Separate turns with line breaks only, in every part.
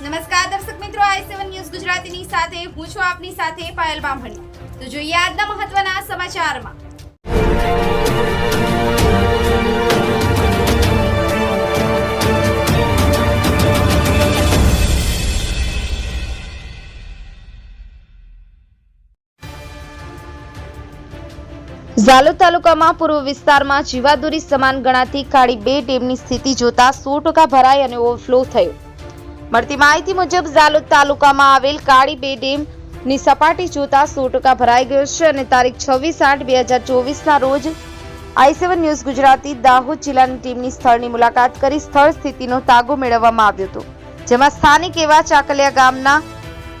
નમસ્કાર, દર્શક મિત્રો, આઈ સેવન ન્યૂઝ ગુજરાતીની સાથે, હું છું આપની સાથે પાયલ બામણી. તો જોઈએ આજના મહત્વના સમાચારમાં. ઝાલોદ તાલુકામાં પૂર્વ વિસ્તારમાં જીવાદોરી સમાન ગણાતી ખાડી બે ડેમની સ્થિતિ જોતા સો ટકા ભરાઈ અને ઓવરફ્લો થયો. મળતી માહિતી મુજબ ઝાલોદ તાલુકામાં આવેલ કાળી બે ડેમની સપાટી જોતા સો ટકા ભરાઈ ગયો છે અને તારીખ છવ્વીસ આઠ બે હજાર ચોવીસના રોજ I seven news Gujarati Dahod જિલ્લાની ટીમની સ્થળની મુલાકાત કરી સ્થળ સ્થિતિનો તાગો મેળવવામાં આવ્યો હતો, જેમાં સ્થાનિક એવા ચાકલિયા ગામના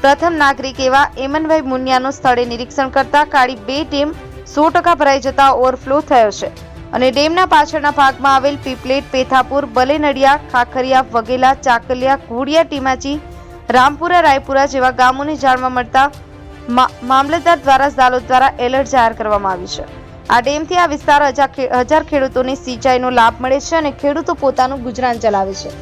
પ્રથમ નાગરિક એવા એમનભાઈ મુનિયાનું સ્થળે નિરીક્ષણ કરતા કાળી બે ડેમ સો ટકા ભરાઈ જતા ઓવરફ્લો થયો છે. અને ડેમના પાછળના ભાગમાં આવેલ પીપલેટ, પેથાપુર, બલેનડિયા, ખાખરિયા વગેલા ચાકલિયા, ઘોડિયા, ટીમાચી, રામપુરા, રાયપુરા જેવા ગામોને જાણવા મળતા મામલતદાર દ્વારા દાલોદ દ્વારા એલર્ટ જાહેર કરવામાં આવ્યું છે. આ ડેમથી આ વિસ્તાર હજાર ખેડૂતોને સિંચાઈનો લાભ મળે છે અને ખેડૂતો પોતાનું ગુજરાન ચલાવે છે.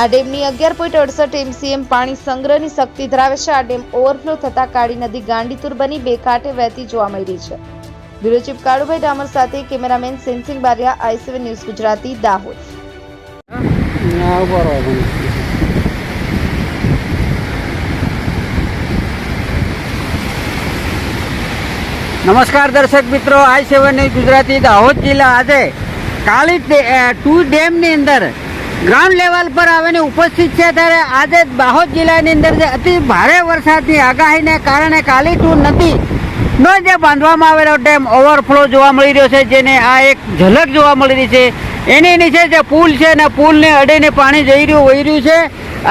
આ ડેમની અગિયાર પોઈન્ટ અડસઠ એમસીએમ પાણી સંગ્રહની શક્તિ ધરાવે છે. આ ડેમ ઓવરફ્લો થતા કાળી નદી ગાંડીતુર બની બે કાંઠે વહેતી જોવા મળી રહી છે. બ્યુરો ચીફ કાળુભાઈ ડામર સાથે cameraman Sensing Bariya, I seven news Gujarati, Dahod.
નમસ્કાર દર્શક મિત્રો, I seven news Gujarati, Dahod જિલ્લા આજે કાલી ટુ ડેમની અંદર ગ્રાઉન્ડ લેવલ પર આવીને ઉપસ્થિત છે ત્યારે આજે દાહોદ જિલ્લાની અંદર જે અતિ ભારે વરસાદની આગાહીને કારણે કાલી ટુ નદી નો જે બાંધવામાં આવેલો ડેમ ઓવરફ્લો જોવા મળી રહ્યો છે, જેને આ એક ઝલક જોવા મળી રહી છે. એની નીચે જે પુલ છે ને, પુલને અડીને પાણી જઈ રહ્યું, વહી રહ્યું છે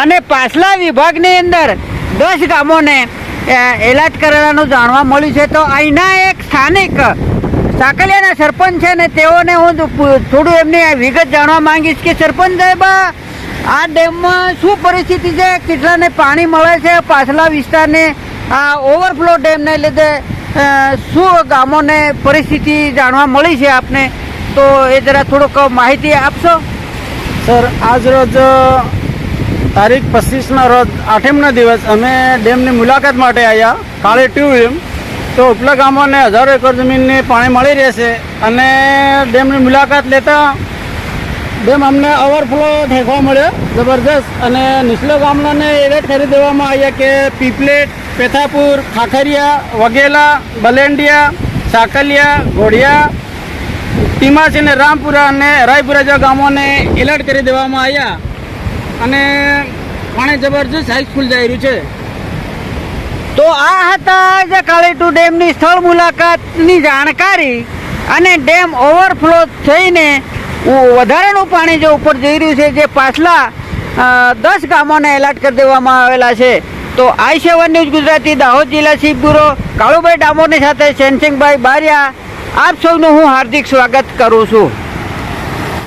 અને પાછલા વિભાગની અંદર દસ ગામોને એલર્ટ કરેલાનું જાણવા મળ્યું છે. તો અહીંના એક સ્થાનિક સાકલિયાના સરપંચ છે ને, તેઓને હું થોડું એમની વિગત જાણવા માંગીશ કે સરપંચ સાહેબ આ ડેમમાં શું પરિસ્થિતિ છે? કેટલાને પાણી મળે છે? પાછલા વિસ્તારને આ ઓવરફ્લો ડેમને લીધે શું ગામોને પરિસ્થિતિ જાણવા મળી છે આપને? તો એ જરા થોડુંક માહિતી આપશો?
સર, આજ રોજ તારીખ પચીસના રોજ આઠમના દિવસ અમે ડેમની મુલાકાત માટે આવ્યા કાળી ટ્યુબ તો ઉપલા ગામોને હજારો એકર જમીનને પાણી મળી રહેશે અને ડેમની મુલાકાત લેતા ડેમ અમને ઓવરફ્લો ઠેકવા મળ્યો જબરદસ્ત અને નીચલા ગામડાને એલર્ટ કરી દેવામાં આવ્યા કે પીપલેટ પેથાપુર, ખાખરિયા વગેલા બલેન્ડિયા, સાકલિયા, ઘોડિયા, ટીમાસી અને રામપુરા અને રાયપુરા જેવા ગામોને એલર્ટ કરી દેવામાં આવ્યા. અને પાણી જબરજસ્ત હાઈસ્કૂલ જઈ રહ્યું છે.
તો આ હતા જે કાળીટુ ડેમની સ્થળ મુલાકાતની જાણકારી અને ડેમ ઓવરફ્લો થઈને વધારાનું પાણી જે ઉપર જઈ રહ્યું છે, જે પાછલા દસ ગામોને એલર્ટ કરી દેવામાં આવેલા છે. તો I seven news Gujarati, Dahod chief chief Kalubhai ડામોરની સાથે સેનસિંગભાઈ બારિયા. આપ સૌનું હું હાર્દિક સ્વાગત કરું છું.